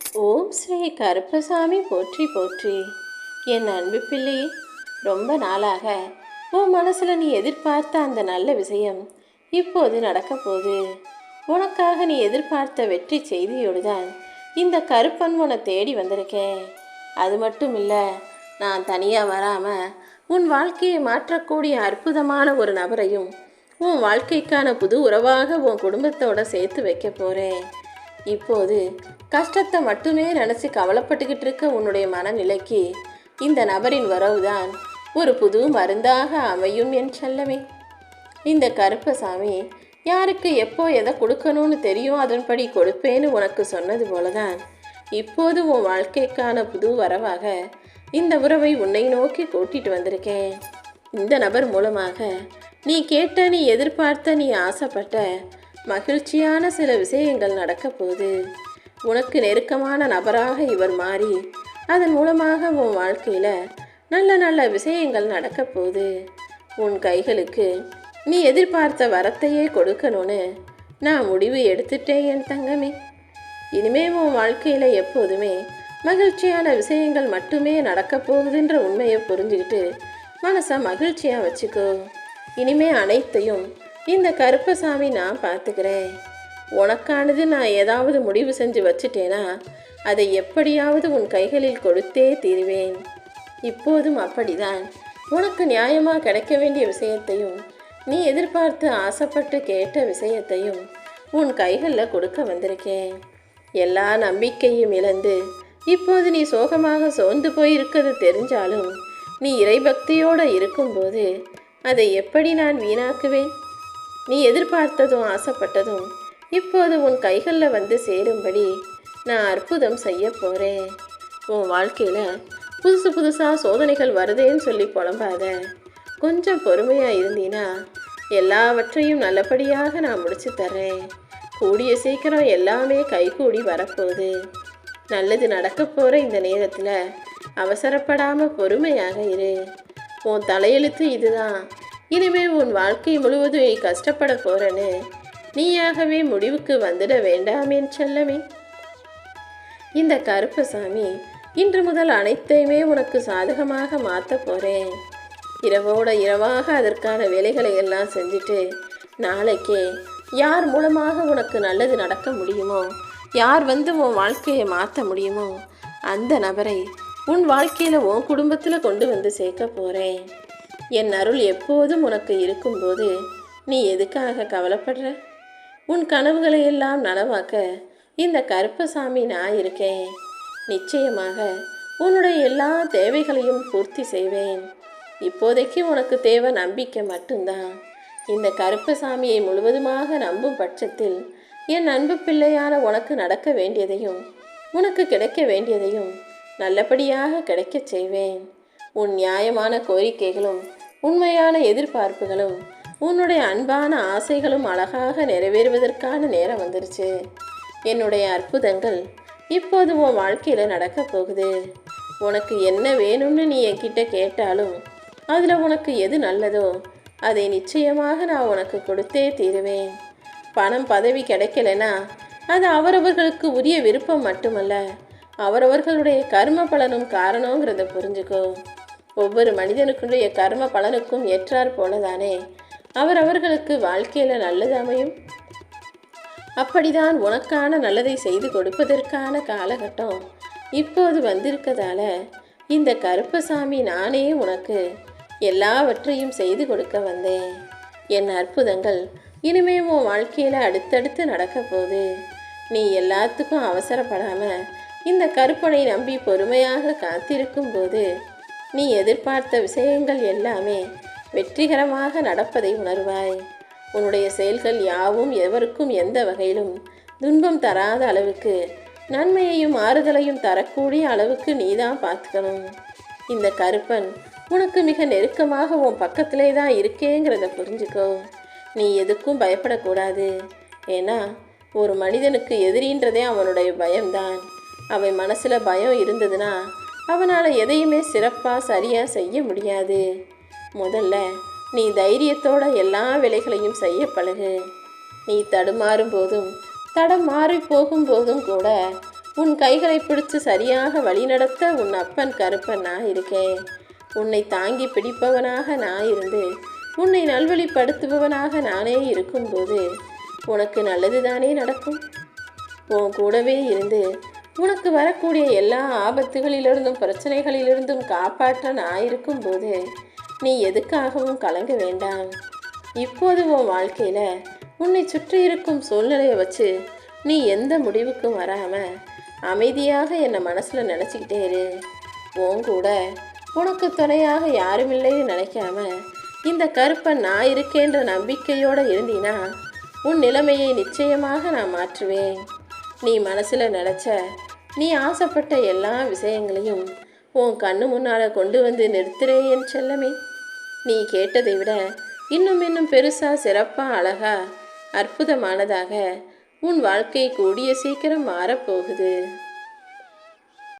ஓம் ஸ்ரீ கருப்பசாமி போற்றி போற்றி. என் அன்பு பிள்ளை ரொம்ப நாளாக உன் மனசில் நீ எதிர்பார்த்த அந்த நல்ல விஷயம் இப்போது நடக்க போகுது. உனக்காக நீ எதிர்பார்த்த வெற்றி செய்தியோடு தான் இந்த கருப்பன் உன்னை தேடி வந்திருக்கேன். அது மட்டும் இல்லை நான் தனியாக வராமல் உன் வாழ்க்கையை மாற்றக்கூடிய அற்புதமான ஒரு நபரையும் உன் வாழ்க்கைக்கான புது உறவாக உன் குடும்பத்தோட சேர்த்து வைக்க போகிறேன் இப்போது கஷ்டத்தை மட்டுமே நினச்சி கவலைப்பட்டுக்கிட்டு இருக்க உன்னுடைய மனநிலைக்கு இந்த நபரின் வரவுதான் ஒரு புது மருந்தாக அமையும் என் செல்லமே. இந்த கருப்பசாமி யாருக்கு எப்போ எதை கொடுக்கணும்னு தெரியும் அதன்படி கொடுப்பேன்னு உனக்கு சொன்னது போலதான் இப்போது உன் வாழ்க்கைக்கான புது வரவாக இந்த உறவை உன்னை நோக்கி கூட்டிட்டு வந்திருக்கேன். இந்த நபர் மூலமாக நீ கேட்ட நீ எதிர்பார்த்த நீ ஆசைப்பட்ட மகிழ்ச்சியான சில விஷயங்கள் நடக்க போகுது உனக்கு நெருக்கமான நபராக இவர் மாறி அதன் மூலமாக உன் வாழ்க்கையில் நல்ல நல்ல விஷயங்கள் நடக்க போகுது உன் கைகளுக்கு நீ எதிர்பார்த்த வரத்தையே கொடுக்கணும்னு நான் முடிவு எடுத்துட்டேன் என் தங்கமே. இனிமே உன் வாழ்க்கையில் எப்போதுமே மகிழ்ச்சியான விஷயங்கள் மட்டுமே நடக்க போகுதுன்ற உண்மையை புரிஞ்சுக்கிட்டு மனசை மகிழ்ச்சியாக வச்சுக்கோ. இனிமே அனைத்தையும் இந்த கருப்பசாமி நான் பார்த்துக்கிறேன். உனக்கானது நான் ஏதாவது முடிவு செஞ்சு வச்சுட்டேனா அதை எப்படியாவது உன் கைகளில் கொடுத்தே தீருவேன். இப்போதும் அப்படிதான். உனக்கு நியாயமாக கிடைக்க வேண்டிய விஷயத்தையும் நீ எதிர்பார்த்து ஆசைப்பட்டு கேட்ட விஷயத்தையும் உன் கைகளில் கொடுக்க வந்திருக்கேன். எல்லா நம்பிக்கையும் இழந்து இப்போது நீ சோகமாக சோர்ந்து போயிருக்கிறது தெரிஞ்சாலும் நீ இறைபக்தியோடு இருக்கும்போது அதை எப்படி நான் வீணாக்குவேன்? நீ எதிர்பார்த்ததும் ஆசைப்பட்டதும் இப்போது உன் கைகளில் வந்து சேரும்படி நான் அற்புதம் செய்ய போகிறேன் உன் வாழ்க்கையில் புதுசு புதுசாக சோதனைகள் வருதேன்னு சொல்லி புலம்பாத. கொஞ்சம் பொறுமையாக இருந்தீனா எல்லாவற்றையும் நல்லபடியாக நான் முடிச்சு தர்றேன். கூடிய சீக்கிரம் எல்லாமே கைகூடி வரப்போகுது. நல்லது நடக்க போகிற இந்த நேரத்தில் அவசரப்படாமல் பொறுமையாக இரு. உன் தலையெழுத்து இதுதான். இனிமேல் உன் வாழ்க்கை முழுவதும் நீ கஷ்டப்பட போறேன்னு நீயாகவே முடிவுக்கு வந்துட வேண்டாம் செல்லமே. இந்த கருப்பசாமி இன்று முதல் அனைத்தையுமே உனக்கு சாதகமாக மாற்ற போகிறேன் இரவோட இரவாக அதற்கான வேலைகளை எல்லாம் செஞ்சுட்டு நாளைக்கே யார் மூலமாக உனக்கு நல்லது நடக்க முடியுமோ யார் வந்து உன் வாழ்க்கையை மாற்ற முடியுமோ அந்த நபரை உன் வாழ்க்கையில் உன் குடும்பத்தில் கொண்டு வந்து சேர்க்க போகிறேன் என் அருள் எப்போதும் உனக்கு இருக்கும்போது நீ எதுக்காக கவலைப்படுற? உன் கனவுகளை எல்லாம் நனவாக்க இந்த கருப்பசாமி நான் இருக்கேன். நிச்சயமாக உன்னுடைய எல்லா தேவைகளையும் பூர்த்தி செய்வேன். இப்போதைக்கு உனக்கு தேவை நம்பிக்கை மட்டும்தான். இந்த கருப்பசாமியை முழுவதுமாக நம்பும் பட்சத்தில் என் அன்பு பிள்ளையான உனக்கு நடக்க வேண்டியதையும் உனக்கு கிடைக்க வேண்டியதையும் நல்லபடியாக கிடைக்கச் செய்வேன். உன் நியாயமான கோரிக்கைகளும் உண்மையான எதிர்பார்ப்புகளும் உன்னுடைய அன்பான ஆசைகளும் அழகாக நிறைவேறுவதற்கான நேரம் வந்துருச்சு. என்னுடைய அற்புதங்கள் இப்போது உன் வாழ்க்கையில் நடக்க போகுது. உனக்கு என்ன வேணும்னு நீ என்கிட்ட கேட்டாலும் அதில் உனக்கு எது நல்லதோ அதை நிச்சயமாக நான் உனக்கு கொடுத்தே தீருவேன். பணம் பதவி கிடைக்கலனா அது அவரவர்களுக்கு உரிய விருப்பம் மட்டுமல்ல அவரவர்களுடைய கர்ம பலனும் காரணங்கிறத புரிஞ்சுக்கோ. ஒவ்வொரு மனிதனுக்குடைய கர்ம பலனுக்கும் ஏற்றார் போலதானே அவர் அவர்களுக்கு வாழ்க்கையில் நல்லது அமையும்? அப்படிதான் உனக்கான நல்லதை செய்து கொடுப்பதற்கான காலகட்டம் இப்போது வந்திருக்கதால இந்த கருப்பசாமி நானே உனக்கு எல்லாவற்றையும் செய்து கொடுக்க வந்தேன். என் அற்புதங்கள் இனிமே உன் வாழ்க்கையில் அடுத்தடுத்து நடக்க போகுது. நீ எல்லாத்துக்கும் அவசரப்படாம இந்த கருப்பனை நம்பி பொறுமையாக காத்திருக்கும் போது நீ எதிர்பார்த்த விஷயங்கள் எல்லாமே வெற்றிகரமாக நடப்பதை உணர்வாய். உன்னுடைய செயல்கள் யாவும் எவருக்கும் எந்த வகையிலும் துன்பம் தராத அளவுக்கு நன்மையையும் ஆறுதலையும் தரக்கூடிய அளவுக்கு நீதான் பார்த்துக்கணும். இந்த கருப்பன் உனக்கு மிக நெருக்கமாக உன் பக்கத்திலே தான் இருக்கேங்கிறத புரிஞ்சுக்கோ. நீ எதுக்கும் பயப்படக்கூடாது. ஏன்னா ஒரு மனிதனுக்கு எதிரின்றதே அவனுடைய பயம்தான். அவன் மனசில் பயம் இருந்ததுன்னா அவனால் எதையுமே சிறப்பாக சரியாக செய்ய முடியாது. முதல்ல நீ தைரியத்தோட எல்லா வேலைகளையும் செய்ய பழகு. நீ தடுமாறும் போதும் தடம் மாறி போகும்போதும் கூட உன் கைகளை பிடிச்சு சரியாக வழிநடத்த உன் அப்பன் கருப்பன் நான் இருக்கேன் உன்னை தாங்கி பிடிப்பவனாக நான் இருந்து உன்னை நல்வழிப்படுத்துபவனாக நானே இருக்கும்போது உனக்கு நல்லதுதானே நடக்கும்? உன் கூடவே இருந்து உனக்கு வரக்கூடிய எல்லா ஆபத்துகளிலிருந்தும் பிரச்சனைகளிலிருந்தும் காப்பாற்ற நான் இருக்கும்போது நீ எதுக்காகவும் கலங்க வேண்டாம். இப்போது உன் வாழ்க்கையில் உன்னை சுற்றி இருக்கும் சூழ்நிலையை வச்சு நீ எந்த முடிவுக்கும் வராமல் அமைதியாக என்னை மனசில் நினச்சிக்கிட்டே இரு. உன் கூட உனக்கு துணையாக யாருமில்லைன்னு நினைக்காம இந்த கருப்பை நான் இருக்கேன்ற நம்பிக்கையோடு இருந்தீனா உன் நிலைமையை நிச்சயமாக நான் மாற்றுவேன். நீ மனசில் நினச்ச நீ ஆசைப்பட்ட எல்லா விஷயங்களையும் உன் கண்ணு முன்னால் கொண்டு வந்து நிறுத்துறேன் என் செல்லமே. நீ கேட்டதை விட இன்னும் இன்னும் பெருசாக சிறப்பாக அழகா அற்புதமானதாக உன் வாழ்க்கை கூடிய சீக்கிரம் மாறப்போகுது.